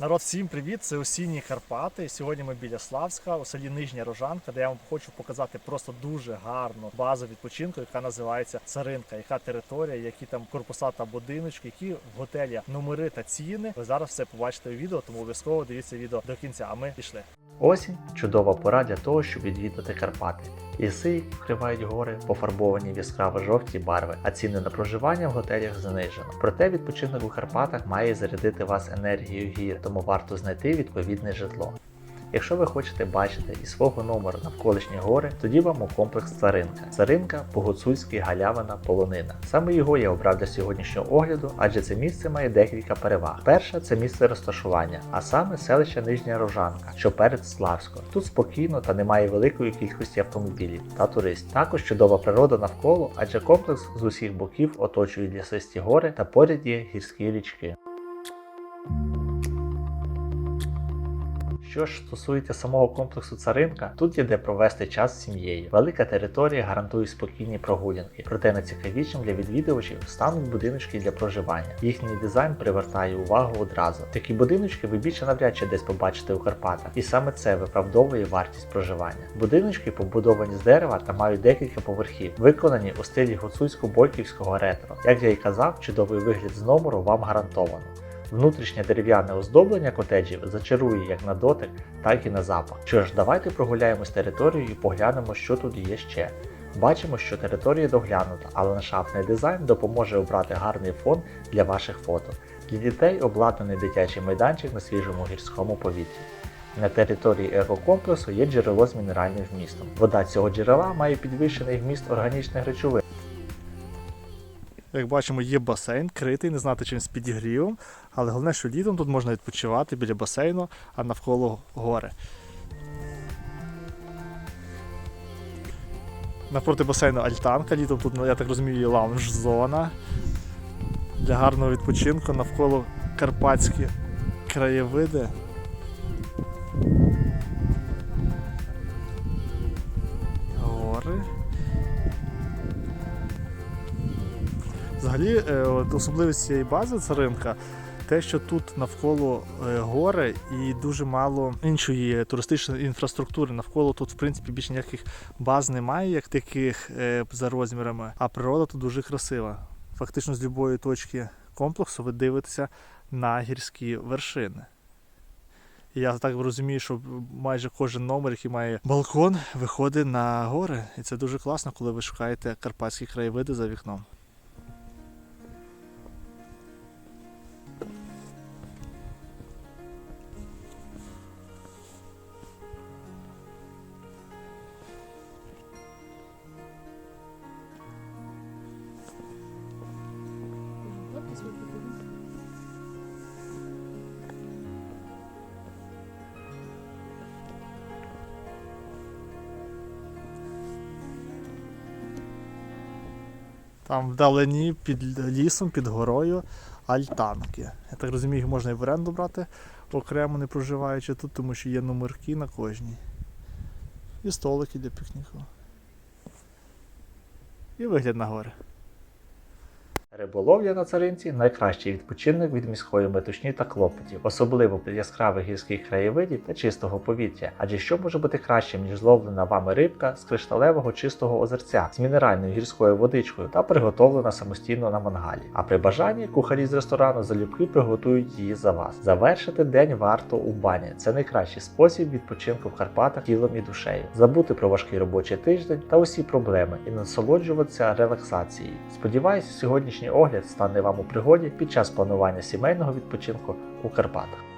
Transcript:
Народ, всім привіт! Це осінні Карпати. Сьогодні ми біля Славська у селі Нижня Рожанка, де я вам хочу показати просто дуже гарну базу відпочинку, яка називається Царинка. Яка територія, які там корпуса та будиночки, які в готелі номери та ціни. Ви зараз все побачите у відео, тому обов'язково дивіться відео до кінця. А ми пішли. Осінь чудова пора для того, щоб відвідати Карпати. Ліси вкривають гори, пофарбовані в яскраво жовті барви, а ціни на проживання в готелях занижено. Проте відпочинок у Карпатах має зарядити вас енергією гір, тому варто знайти відповідне житло. Якщо ви хочете бачити із свого номера навколишні гори, тоді вам у комплекс Царинка. Царинка по-гуцульськи галявина полонина. Саме його я обрав для сьогоднішнього огляду, адже це місце має декілька переваг. Перше це місце розташування, а саме селище Нижня Рожанка, що перед Славськом. Тут спокійно та немає великої кількості автомобілів та туристів. Також чудова природа навколо, адже комплекс з усіх боків оточують лісисті гори та поряд є гірські річки. Що ж стосується самого комплексу Царинка, тут є де провести час з сім'єю. Велика територія гарантує спокійні прогулянки, проте найцікавішим для відвідувачів стануть будиночки для проживання. Їхній дизайн привертає увагу одразу. Такі будиночки ви більше навряд чи десь побачите у Карпатах, і саме це виправдовує вартість проживання. Будиночки побудовані з дерева та мають декілька поверхів, виконані у стилі гуцульсько-бойківського ретро. Як я і казав, чудовий вигляд з номеру вам гарантовано. Внутрішнє дерев'яне оздоблення котеджів зачарує як на дотик, так і на запах. Що ж, давайте прогуляємось територією і поглянемо, що тут є ще. Бачимо, що територія доглянута, але ландшафтний дизайн допоможе обрати гарний фон для ваших фото. Для дітей обладнаний дитячий майданчик на свіжому гірському повітрі. На території екокомплексу є джерело з мінеральним вмістом. Вода цього джерела має підвищений вміст органічних речовин. Як бачимо, є басейн, критий, не знати чим з підігрівом, але головне, що літом тут можна відпочивати біля басейну, а навколо гори. Навпроти басейну альтанка, літом тут, ну, я так розумію, є лаунж-зона для гарного відпочинку навколо карпатські краєвиди. Взагалі, е, особливість цієї бази царинка. Те, що тут навколо е, гори і дуже мало іншої туристичної інфраструктури. Навколо тут, в принципі, більше ніяких баз немає, як таких е, за розмірами, а природа тут дуже красива. Фактично, з будь-якої точки комплексу ви дивитеся на гірські вершини. Я так розумію, що майже кожен номер, який має балкон, виходить на гори. І це дуже класно, коли ви шукаєте карпатські краєвиди за вікном. Там вдалині під лісом, під горою альтанки. Я так розумію, їх можна і в оренду брати, окремо не проживаючи тут, тому що є номерки на кожній. І столики для пікніку. І вигляд на гори. Риболовля на царинці найкращий відпочинок від міської метушні та клопотів, особливо при яскравих гірських краєвидів та чистого повітря. Адже що може бути кращим, ніж зловлена вами рибка з кришталевого чистого озерця з мінеральною гірською водичкою та приготовлена самостійно на мангалі. А при бажанні кухарі з ресторану залюбки приготують її за вас. Завершити день варто у бані. Це найкращий спосіб відпочинку в Карпатах тілом і душею. Забути про важкий робочий тиждень та усі проблеми і насолоджуватися релаксацією. Сподіваюся, сьогоднішній огляд стане вам у пригоді під час планування сімейного відпочинку у Карпатах.